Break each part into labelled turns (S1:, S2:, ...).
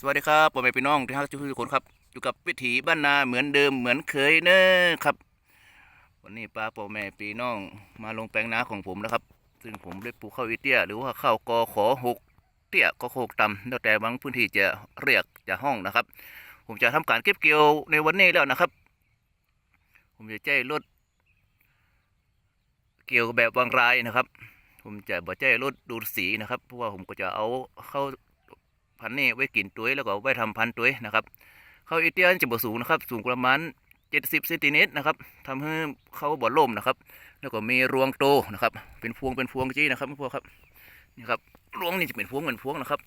S1: สวัสดีครับผมเป็นพี่น้องที่ฮักทุกคนครับ อยู่กับวิถีบ้านนาเหมือนเดิมเหมือนเคยเนอะครับ วันนี้ป้าพ่อแม่พี่น้องมาลงแปลงนาของผมนะครับ ซึ่งผมได้ปลูกข้าวอีเตี้ยหรือว่าข้าวกอขอหกเตี้ยก็โคกตำแล้วแต่บางพื้นที่จะเรียกจะห้องนะครับ ผมจะทำการเก็บเกี่ยวในวันนี้แล้วนะครับ ผมจะใจรถเกี่ยวแบบวางรายนะครับ ผมจะบ่ใจรถดูดสีนะครับเพราะว่าผมก็จะเอาเข้า พันนี่ไว้กินตุ้ยแล้วก็ไว้ทำพันตุ้ยนะครับเขาอีเตียนจะบ่สูงนะครับสูงประมาณ70เซนติเมตรนะครับทำให้เขาบ่ล่มนะครับ แล้วก็มีรวงโตนะครับ เป็นพวงเป็นพวงจี้นะครับพวกครับนี่ครับรวงนี่จะเป็นพวงเป็นพวงนะครับ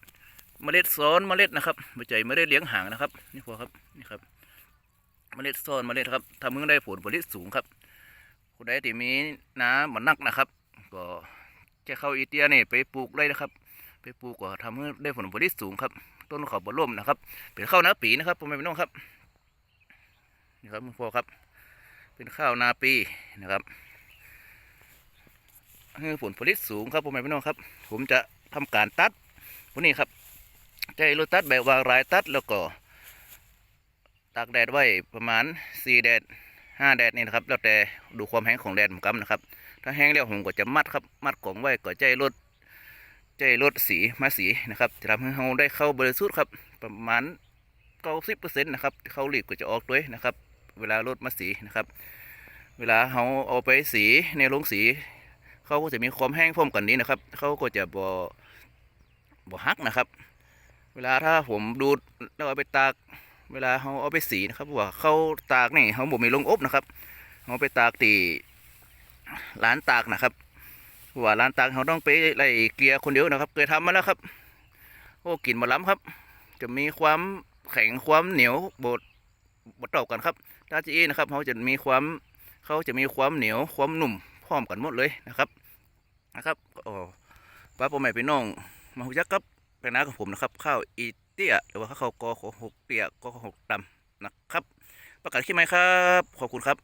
S1: เมล็ดซ้อนเมล็ดนะครับไม่ใช่เมล็ดเลี้ยงห่างนะครับนี่พวกครับนี่ครับ เมล็ดซ้อนเมล็ดครับทำให้ได้ผลผลิตสูงครับผู้ใดที่มีน้ำมันนักนะครับ ก็จะเข้าอีเตียนี่ไปปลูกเลยนะครับ ไปปลูกก็ทำให้ได้ผลผลิตสูงครับ ต้นข้าวบล่มนะครับ เป็นข้าวนาปีนะครับพ่อแม่พี่น้องครับนี่ครับพ่อครับ เป็นข้าวนาปีนะครับให้ผลผลิตสูงครับพ่อแม่พี่น้องครับ ผมจะทำการตัดพวกนี้ครับใจรถตัดแบบวางรายตัดแล้วก็ตากแดดไว้ประมาณสี่แดดห้าแดดนี่นะครับ แล้วแต่ดูความแห้งของแดดผมกำนะครับ ถ้าแห้งแล้วผมก็จะมัดครับ มัดของไว้ก็ใจรถ ใจรถสีมาสีนะครับจะทำให้เราได้เข้าบริสุทธิ์ครับประมาณเก้าสิบเปอร์เซ็นต์นะครับเข้าหลีกก็จะออกด้วยนะครับ เวลารถมาสีนะครับ เวลาเขาเอาไปสีในโรงสี เขาก็จะมีความแห้งพร้อมกันนี้นะครับเขาก็จะบ่บ่ฮักนะครับ เวลาถ้าผมดูดแล้วเอาไปตากเวลาเขาเอาไปสีนะครับว่าเขาตากนี่เขาบ่มีลงอบนะครับเขาไปตากตีร้านตากนะครับ ว่าร้านตังเขาต้องไปไล่เกลียคนเดียวนะครับ เคยทำมาแล้วครับ โอ้กลิ่นมาล้ำครับ จะมีความแข็งความเหนียวบดบดต่ากันครับตาจีนะครับเขาจะมีความเขาจะมีความเหนียวความหนุ่มพร้อมกันหมดเลยนะครับนะครับโอ้ป้าพ่อแม่พี่น้องมาหุจักครับเป็นน้าของผมนะครับข้าวอีเตี้ยหรือว่าข้าวกอหกเตี้ยกอหกดำนะครับ ประกาศขึ้นไหมครับ ขอบคุณครับ